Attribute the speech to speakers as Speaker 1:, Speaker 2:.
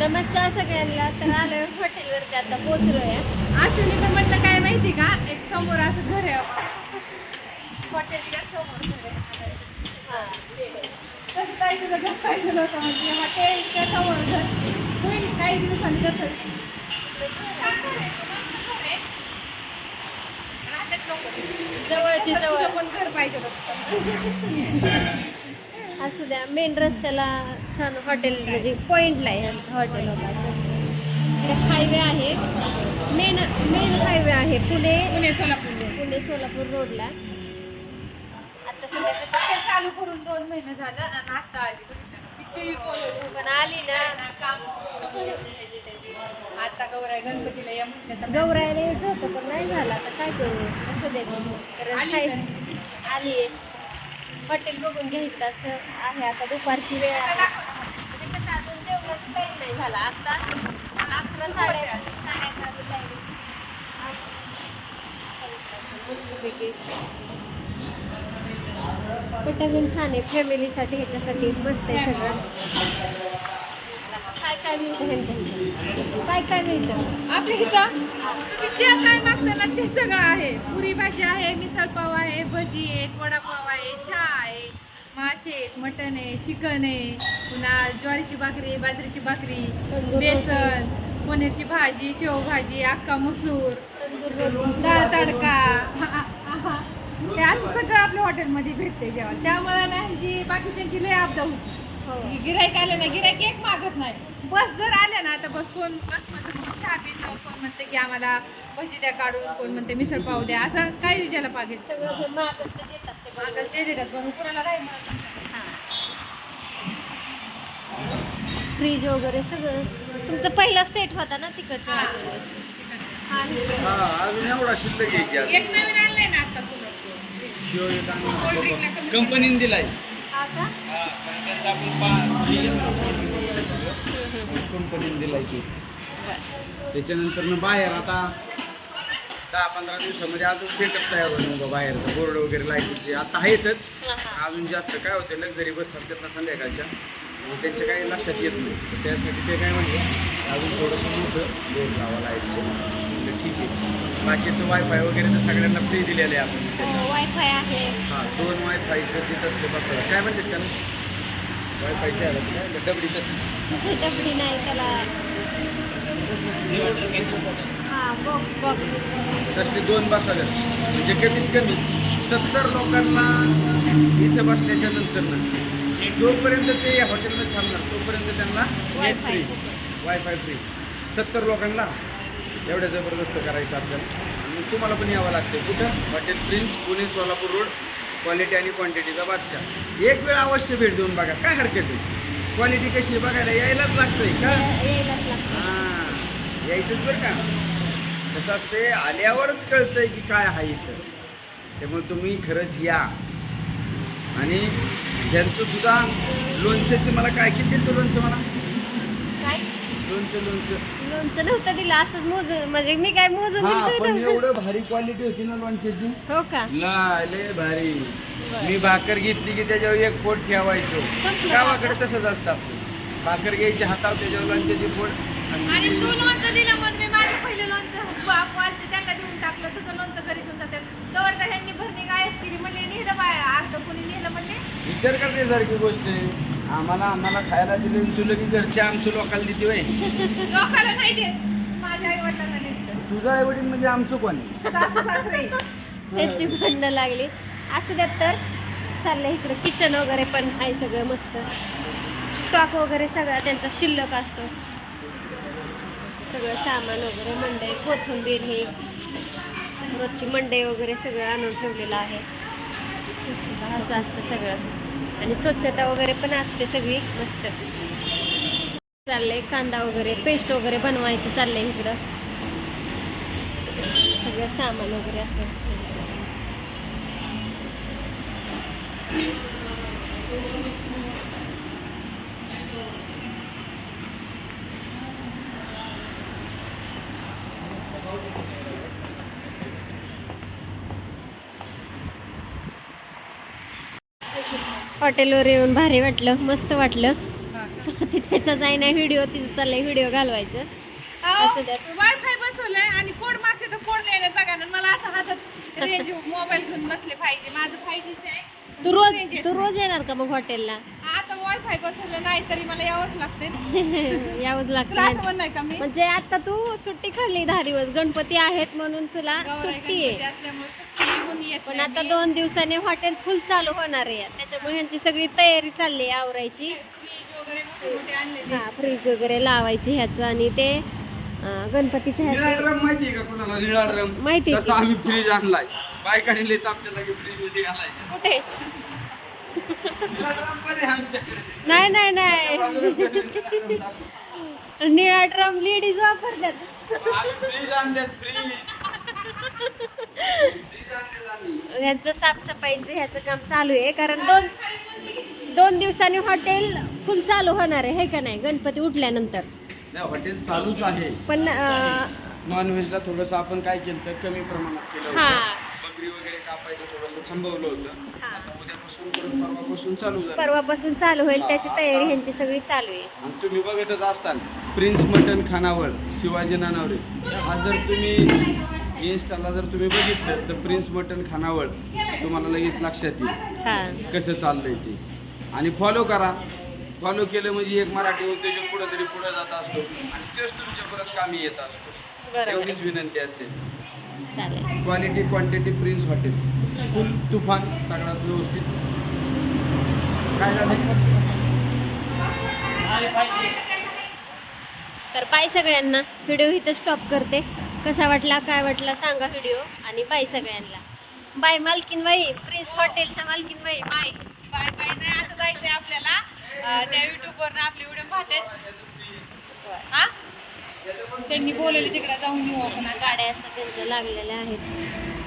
Speaker 1: नमस्कार सगळ्यांना. तर आलोय हॉटेलवरती आता पोचलोय
Speaker 2: अश्विनीचं म्हटलं काय माहिती का? एक समोर असं घर आहे. हॉटेलच्या समोर घर आहे.
Speaker 1: हा.
Speaker 2: तसं काय तुझं घर पाहिजे होतं म्हणजे हॉटेलच्या समोर घर. होईल काही दिवसांनी कसं.
Speaker 1: जवळची जवळ.
Speaker 2: पण घर पाहिजे होतं
Speaker 1: असू द्या मेन रस्त्याला छान हॉटेल म्हणजे पॉइंटला आहे यांचं हॉटेल होतं हायवे आहे. मेन मेन हायवे आहे पुणे.
Speaker 2: पुणे सोलापूर
Speaker 1: पुणे सोलापूर रोडला आता सध्या कसं
Speaker 2: चालू करून दोन महिने झालं आणि आता आली. किती बोलवलं
Speaker 1: पण आली ना.
Speaker 2: काम. आता गौराय गणपतीला या म्हटलं तर
Speaker 1: गौरायला यायचं होतं पण नाही झालं. आता काय करू? असं दे.
Speaker 2: आली.
Speaker 1: आली हॉटेल बघून घ्यायचं असं आहे. आता दुपारची वेळ आहे. म्हणजे कसं अजून जेवणाचं टाईम नाही झाला. आता अकरा साडे साडे अकरा. टाईम मस्तपैकी पटागून छान आहे. फॅमिलीसाठी ह्याच्यासाठी मस्त आहे सगळं. काय काय मिळतं? ह्यांच्या इथं? काय काय मिळतं?
Speaker 2: आपल्या इथं? जे ना ते सगळं आहे. पुरी भाजी आहे मिसळ पाव आहे भजी आहेत वडापाव आहे चहा आहे मासे आहेत मटण आहे चिकन आहे पुन्हा ज्वारीची भाकरी बाजरीची भाकरी बेसन पनीरची भाजी शेवभाजी अक्का मसूर डाळ तडका. हे असं सगळं आपल्या हॉटेलमध्ये भेटते जेवण त्यामुळे ना ह्यांची बाकीच्यांची लय आपदा होती. गिरायक आले ना गिरायक एक मागत नाही. बस जर आले ना तर बस कोण बसमध्ये कोण चहा पितं कोण म्हणते की आम्हाला भजी द्या काढून कोण म्हणते मिसळ पाव द्या असं काय विचारला पाहिजे
Speaker 1: सगळं जे मागत ते देतात ते बघा.
Speaker 2: मागं ते देतात पण कुणाला काय म्हणत.
Speaker 1: फ्रीज वगैरे सगळं. तुमचा पहिला सेट होता ना तिकडचा?
Speaker 2: हा.
Speaker 1: हा
Speaker 3: हा.
Speaker 2: एक नवीन आणलंय ना आता
Speaker 3: कंपनीने दिलाय.
Speaker 1: का
Speaker 3: कारण त्यांचं आपण पा- घेतलं ना. कंपनीने दिलाय ते त्याच्यानंतर बाहेर आता दहा पंधरा दिवसामध्ये अजून सेटअप तयार होईल मग बाहेरचा. बोर्ड वगैरे लाईटीचे. आता आहेतच. अजून जास्त काय होते लक्झरी बस थांबतात ना संध्याकाळच्या. मग त्यांच्या काही लक्षात येत नाही. तर त्यासाठी ते काय म्हणले अजून थोडंसं मोठं बोर्ड लावा लाईटचे. म्हणजे ठीक आहे. बाकीचं वायफाय वगैरे तर सगळ्यांना फ्री दिलेलं आहे आपण त्यांना
Speaker 1: हो वायफाय आहे.
Speaker 3: हां दोन वायफायचं तिथं असले बसायला काय म्हणतात त्याला? वायफायचे आलं काय डबडी तसली.
Speaker 1: डबडी नाही त्याला बॉक्स बॉक्स
Speaker 3: तसली दोन बसायला म्हणजे कमीत कमी. सत्तर लोकांना इथं बसल्याच्या नंतर ना जोपर्यंत ते हॉटेलमध्ये थांबणार तोपर्यंत त्यांना net
Speaker 1: Wi-Fi.
Speaker 3: Free wifi free सत्तर लोकांना एवढ्या जबरदस्त करायचं आपल्याला. आणि तुम्हाला पण यावं लागतं कुठं? Hotel Prince Pune Solapur road. Quality आणि क्वांटिटीचा बादशाह. एक वेळ अवश्य भेट देऊन बघा. काय हरकत आहे? क्वालिटी कशी बघायला यायलाच लागतंय का? हां. यायचंच बरं का? कसं असते? आल्यावरच कळतंय की काय आहे इथं. त्यामुळे तुम्ही खरंच या. आणि ज्यांचं सुद्धा लोणच्याची मला काय किती दिलं लोणचं मला?
Speaker 1: काय?
Speaker 3: लोणचं लोणचं.
Speaker 1: लोणचं नव्हतं दिलं असंच मोजून म्हणजे मी काय मोजून
Speaker 3: हा
Speaker 1: दिलं
Speaker 3: पण
Speaker 1: होतं?
Speaker 3: एवढं भारी क्वालिटी होती ना लोणच्याची.
Speaker 1: हो का?
Speaker 3: ला लय भारी. मी भाकर घेतली की त्याच्यावर एक पोट ठेवायचो.
Speaker 1: संपलं.
Speaker 3: गावाकडे तसंच असतं. आपलं भाकर घ्यायची हातावर त्याच्यावर लोणच्याची पोट
Speaker 2: आणि तू लोणचं दिलं म्हणून मी माझं पहिलं लोणचं बाप आलते त्यांना देऊन टाकलं तुझं लोणचं घरी घेऊन जाते. तवर तर ह्यांनी भरणी गायब केली म्हणले नेलं बाय अर्ध कोणी नेलं म्हणले.
Speaker 3: विचार करण्यासारखी गोष्ट. आहे आम्हाला आम्हाला खायला दिले तुला की घरच्या आमच्या लोकांना देते वय
Speaker 2: लोकांना नाही देत माझ्या आई वडिलांना देत.
Speaker 3: तुझा आई वडील म्हणजे आमचं कोण
Speaker 2: सासू सासरे.
Speaker 1: त्यांची भांडणं लागली. असू द्यात तर. चाललंय इकडे. किचन वगैरे पण आहे सगळं मस्त. स्टॉक वगैरे सगळा त्यांचा शिल्लक असतो. सगळं सामान वगैरे मंडई कोथिंबीर हे रोजची मंडई वगैरे सगळं आणून ठेवलेलं आहे. असं असतं सगळं. आणि स्वच्छता वगैरे पण असते सगळी मस्त. चाललंय कांदा वगैरे पेस्ट वगैरे बनवायचं चाललंय इकडं. सगळं सामान वगैरे असं असतं हॉटेलवर येऊन भारी वाटलं मस्त वाटलं
Speaker 2: हा.
Speaker 1: ती त्याचा जाई नाही व्हिडिओ तिचं चाललंय व्हिडिओ घालवायचं.
Speaker 2: वायफाय बसवलंय आणि कोड तर देत बघा ना मला असं हातात रेंज मोबाईल घेऊन बसले पाहिजे. माझं फायजीच आहे.
Speaker 1: तू रोज
Speaker 2: Range.
Speaker 1: तू रोज येणार का मग हॉटेलला?
Speaker 2: आता वायफाय बसवलं नाही तरी मला यावंच लागते ना.
Speaker 1: यावंच
Speaker 2: तुला असं
Speaker 1: लागतं
Speaker 2: म्हणणं आहे का मी?
Speaker 1: म्हणजे आता तू सुट्टी खाल्ली दहा दिवस. गणपती आहेत म्हणून तुला
Speaker 2: गौराई
Speaker 1: सुट्टी
Speaker 2: गणपती
Speaker 1: आहे.
Speaker 2: असल्यामुळे सुट्टी निघून येत
Speaker 1: पण
Speaker 2: नाही.
Speaker 1: आता
Speaker 2: मी.
Speaker 1: दोन दिवसाने हॉटेल फुल चालू होणार आहे. त्याच्यामुळे ह्यांची सगळी तयारी चालली आहे आवरायची.
Speaker 2: फ्रीज वगैरे मोठे मोठे आणलेले
Speaker 1: हा फ्रीज वगैरे लावायची ह्याचं आणि ते गणपतीच्या
Speaker 3: निळा
Speaker 1: ह्याचं
Speaker 3: ड्रम माहिती आहे का कुणाला? निळा ड्रम.
Speaker 1: माहिती आहे
Speaker 3: तसा. आम्ही फ्रीज आणलाय. बायकाने लई ताप त्याला की फ्रीजमध्ये घालायचं.
Speaker 1: कुठे?
Speaker 3: निळा ड्रम पण आहे आमच्याकडे.
Speaker 1: नाही नाही नाही. निळा ड्रम लेडीज वापरतात.
Speaker 3: आम्ही फ्रीज आणलेत फ्रीज. फ्रीज आणलेत आम्ही.
Speaker 1: ह्यांचं साफसफाईचं ह्याचं काम चालू आहे कारण दोन दोन दिवसांनी हॉटेल फुल चालू होणार आहे हे का नाही? गणपती उठल्यानंतर.
Speaker 3: नाही हॉटेल चालूच आहे.
Speaker 1: पण
Speaker 3: नॉनव्हेजला थोडंसं आपण काय केलं तर कमी प्रमाणात केलं
Speaker 1: हा.
Speaker 3: होतं बकरी वगैरे कापायचं थोडंसं थांबवलं होतं.
Speaker 1: हा.
Speaker 3: आता उद्यापासून परत परवापासून चालू झालं.
Speaker 1: परवापासून चालू होईल त्याची तयारी ह्यांची सगळी चालू आहे.
Speaker 3: आणि तुम्ही बघतच असताल प्रिन्स मटन खानावळ शिवाजी नानावरे. हा जर तुम्ही इन्स्टाला जर तुम्ही बघितलं तर प्रिन्स मटन खानावळ तुम्हाला लगेच लक्षात येईल.
Speaker 1: हा.
Speaker 3: कसं चाललंय ते. आणि फॉलो करा. फॉलो केलं म्हणजे एक मराठी उद्योजक पुढं तरी पुढे जात असतो आणि तेच तुमच्या परत कामी येत असतो.
Speaker 1: बरोबर.
Speaker 3: एवढीच. विनंती असेल.
Speaker 1: चालेल.
Speaker 3: Quality quantity Prince hotel full तुफान सगळ्यात व्यवस्थित. काय झालं?
Speaker 1: तर बाय सगळ्यांना. व्हिडिओ इथं स्टॉप करते. कसा वाटला काय वाटला सांगा व्हिडिओ आणि बाय सगळ्यांना. बाय मालकीन बाई. प्रिन्स हॉटेलच्या मालकीन बाई. बाय.
Speaker 2: Bye bye. नाही आता जायचंय आपल्याला. त्या युट्यूबवर आपले व्हिडिओ पाहते हा? त्यांनी बोलवले तिकडे जाऊन येऊ आपण.
Speaker 1: गाड्या अशा त्यांच्या लागलेल्या आहेत.